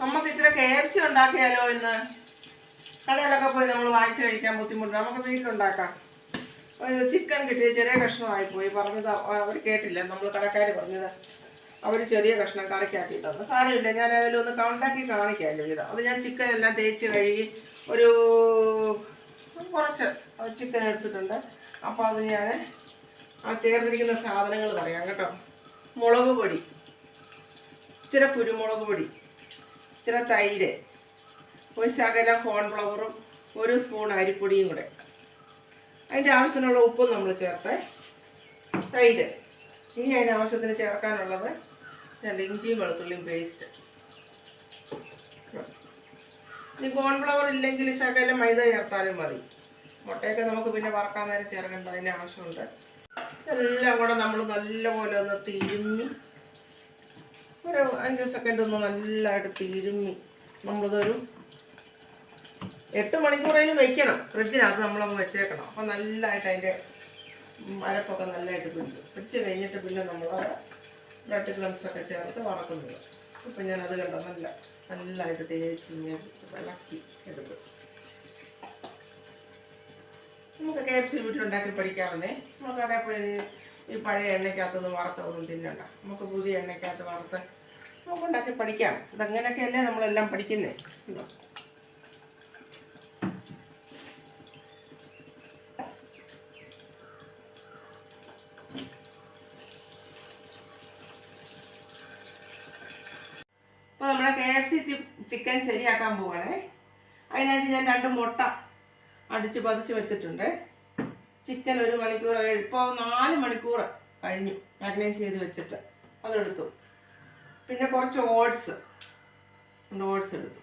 നമുക്ക് ഇച്ചിരി K F C ഉണ്ടാക്കിയാലോ ഇന്ന്? കടയിലൊക്കെ പോയി നമ്മൾ വാങ്ങിച്ചു കഴിക്കാൻ ബുദ്ധിമുട്ട് നമുക്ക് വീട്ടിലുണ്ടാക്കാം. ചിക്കൻ കിട്ടിയ ചെറിയ കഷ്ണമായി പോയി. പറഞ്ഞത് അവർ കേട്ടില്ല. നമ്മൾ കടക്കാർ പറഞ്ഞത് അവർ ചെറിയ കഷ്ണം കറിക്കാക്കി തന്നു. സാരമില്ല. ഞാൻ അതിൽ ഒന്ന് കൗണ്ടാക്കി കാണിക്കാമല്ലോ ഇത്. അത് ഞാൻ ചിക്കൻ എല്ലാം തേച്ച് കഴുകി ഒരു കുറച്ച് ചിക്കൻ എടുത്തിട്ടുണ്ട്. അപ്പോൾ അത് ഞാൻ ആ ചേർന്നിരിക്കുന്ന സാധനങ്ങൾ പറയാം കേട്ടോ. മുളക് പൊടി. ഇച്ചിരി കുരുമുളക് പൊടി. ഇച്ചിരി തൈര് ഒരു ശകലം കോൺഫ്ലവറും ഒരു സ്പൂൺ അരിപ്പൊടിയും കൂടെ. അതിന്റെ ആവശ്യത്തിനുള്ള ഉപ്പും നമ്മൾ ചേർത്ത് തൈര്. ഇനി അതിന് ആവശ്യത്തിന് ചേർക്കാനുള്ളത് രണ്ട് ഇഞ്ചിയും വെളുത്തുള്ളിയും പേസ്റ്റ് ഇനി കോൺഫ്ലവർ ഇല്ലെങ്കിൽ ശകലം മൈദ ചേർത്താലും മതി. മുട്ടയൊക്കെ നമുക്ക് പിന്നെ വറക്കാൻ നേരം ചേർക്കേണ്ട അതിന്റെ ആവശ്യമുണ്ട്. എല്ലാം കൂടെ നമ്മൾ നല്ലപോലെ ഒന്ന് തിരുമ്മി ഒരു അഞ്ച് സെക്കൻഡ് ഒന്ന് നല്ലതായിട്ട് തിരുമ്മി. നമ്മളിതൊരു എട്ട് മണിക്കൂറേലും വെക്കണം. ഫ്രിഡ്ജിനകത്ത് നമ്മളങ്ങ് വെച്ചേക്കണം. അപ്പം നല്ലതായിട്ട് അതിന്റെ മരപ്പൊക്കെ നല്ലതായിട്ട് പിടിച്ചു ഫ്രിഡ്ജ് കഴിഞ്ഞിട്ട് പിന്നെ നമ്മൾ ബ്രെഡ് ക്രംസ് ഒക്കെ ചേർത്ത് വറക്കുന്നത്. അപ്പം ഞാനത് കണ്ടോ? നല്ല നല്ലതായിട്ട് തേച്ച് വിളക്കി എടുക്കും. നമുക്ക് കെ വീട്ടിലുണ്ടാക്കി പഠിക്കാവുന്നേ നമുക്ക് പോയി ഈ പഴയ എണ്ണയ്ക്കകത്തൊന്നും വറുത്തൊന്നും തിന്നണ്ട. നമുക്ക് പുതിയ എണ്ണയ്ക്കകത്ത് വറുത്ത് നമുക്ക് ഉണ്ടാക്കി പഠിക്കാം. ഇതങ്ങനെയൊക്കെയല്ലേ നമ്മളെല്ലാം പഠിക്കുന്നേ? ഉണ്ടോ അപ്പോൾ നമ്മുടെ കെ എഫ് സി ചിക്കൻ ശരിയാക്കാൻ പോവാണേ. അതിനായിട്ട് ഞാൻ രണ്ട് മുട്ട അടിച്ച് പതിച്ച് വെച്ചിട്ടുണ്ട്. ചിക്കൻ ഒരു മണിക്കൂർ ഇപ്പോൾ നാല് മണിക്കൂർ കഴിഞ്ഞു മാഗ്നൈസ് ചെയ്ത് വെച്ചിട്ട്. അതെടുത്തു. പിന്നെ കുറച്ച് ഓട്സ്. ഓട്സ് എടുത്തു.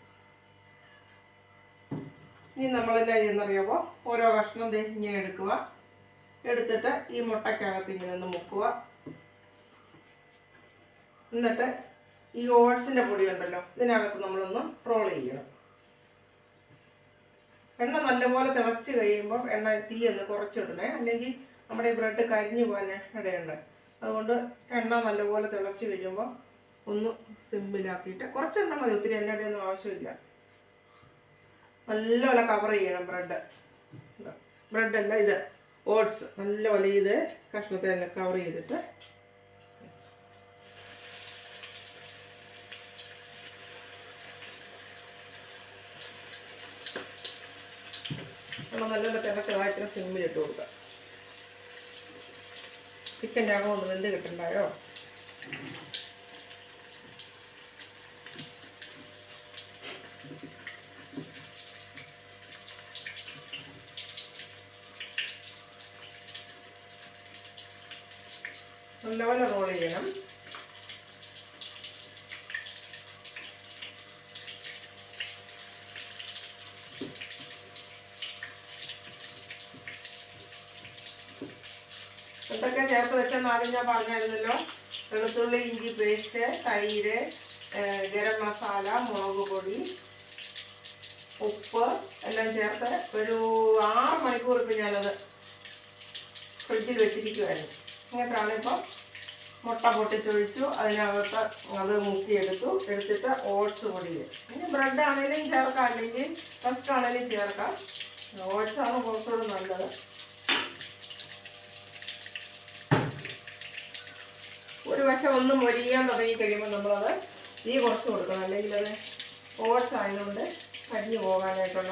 ഇനി നമ്മളെല്ലാം ചെയ്യുന്നറിയാമോ ഓരോ കഷ്ണം ഇങ്ങനെ എടുക്കുക. എടുത്തിട്ട് ഈ മുട്ടയ്ക്കകത്ത് ഇങ്ങനെ ഒന്ന് മുക്കുക. എന്നിട്ട് ഈ ഓട്സിന്റെ പൊടി ഉണ്ടല്ലോ ഇതിനകത്ത് നമ്മളൊന്ന് റോൾ ചെയ്യണം. എണ്ണ നല്ലപോലെ തിളച്ച് കഴിയുമ്പോൾ എണ്ണ തീ ഒന്ന് കുറച്ചിടണേ. അല്ലെങ്കിൽ നമ്മുടെ ഈ ബ്രെഡ് കരിഞ്ഞു പോകാൻ ഇടയുണ്ട്. അതുകൊണ്ട് എണ്ണ നല്ലപോലെ തിളച്ച് കഴിയുമ്പോൾ ഒന്ന് സിമ്പിളാക്കിയിട്ട് കുറച്ച് എണ്ണ മതി. ഒത്തിരി എണ്ണ ഇടയൊന്നും ആവശ്യമില്ല. നല്ലപോലെ കവർ ചെയ്യണം ബ്രെഡ്. ബ്രെഡ് അല്ല ഇത്. ഓട്സ്. നല്ലപോലെ ഇത് കഷ്ണത്തെ കവർ ചെയ്തിട്ട് നമ്മൾ നല്ലപോലെ സിമ്മിൽ സിമ്മിലിട്ട് കൊടുക്കാം. ചിക്കന്റെ അകം ഒന്ന് വെന്ത് കിട്ടണ്ടായോ? നല്ലപോലെ റോൾ ചെയ്യണം. എന്തൊക്കെ ചേർത്ത് വെച്ചെന്ന് ആദ്യം ഞാൻ പറഞ്ഞായിരുന്നല്ലോ. വെളുത്തുള്ളി ഇഞ്ചി പേസ്റ്റ് തൈര് ഗരം മസാല മുളക് പൊടി ഉപ്പ് എല്ലാം ചേർത്ത് ഒരു ആറ് മണിക്കൂർ ഇപ്പം ഞാനത് ഫ്രിഡ്ജിൽ വെച്ചിരിക്കുമായിരുന്നു എന്നിട്ടാണ് ഇപ്പം മുട്ട പൊട്ടിച്ചൊഴിച്ചു അതിനകത്ത് അത് മുക്കിയെടുത്തു എടുത്തിട്ട് ഓട്സ് പൊടി ഇനി ബ്രെഡ് ആണെങ്കിലും ചേർക്കാം അല്ലെങ്കിൽ റസ്ക് ആണെങ്കിലും ചേർക്കാം. ഓട്സ് ആണ് കുറച്ചുകൂടെ നല്ലത്. ഒരു ഒന്ന് മൊരിയാൻ തുടങ്ങി കഴിയുമ്പോൾ നമ്മളത് തീ കുറച്ച് കൊടുക്കണം. അല്ലെങ്കിൽ അത് ഓട്സ് ആയതുകൊണ്ട് കരിഞ്ഞു പോകാനായിട്ടുള്ള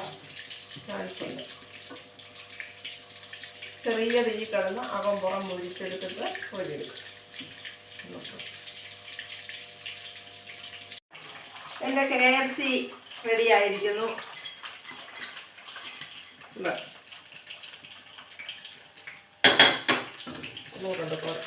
ചാൻസ് ഉണ്ട്. ചെറിയ തീ കിടന്ന് അകം പുറം മുരിച്ചെടുത്തിട്ട് പൊരിയെടുക്കും എന്റെ കെ എഫ് സി റെഡി ആയിരിക്കുന്നു. ഇതാ. നോക്കണ്ട പോലെ.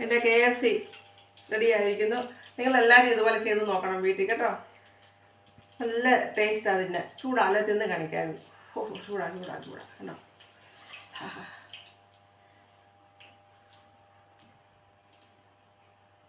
എന്റെ കെ എഫ് സി റെഡി ആയിരിക്കുന്നു. നിങ്ങൾ എല്ലാവരും ഇതുപോലെ ചെയ്ത് നോക്കണം വീട്ടിൽ കേട്ടോ. നല്ല ടേസ്റ്റ് അതിന്റെ. ചൂടാണല്ലോ തിന്ന് കാണിക്കാൻ ഓ ചൂടാ ചൂടാ ചൂടാ. ആഹാ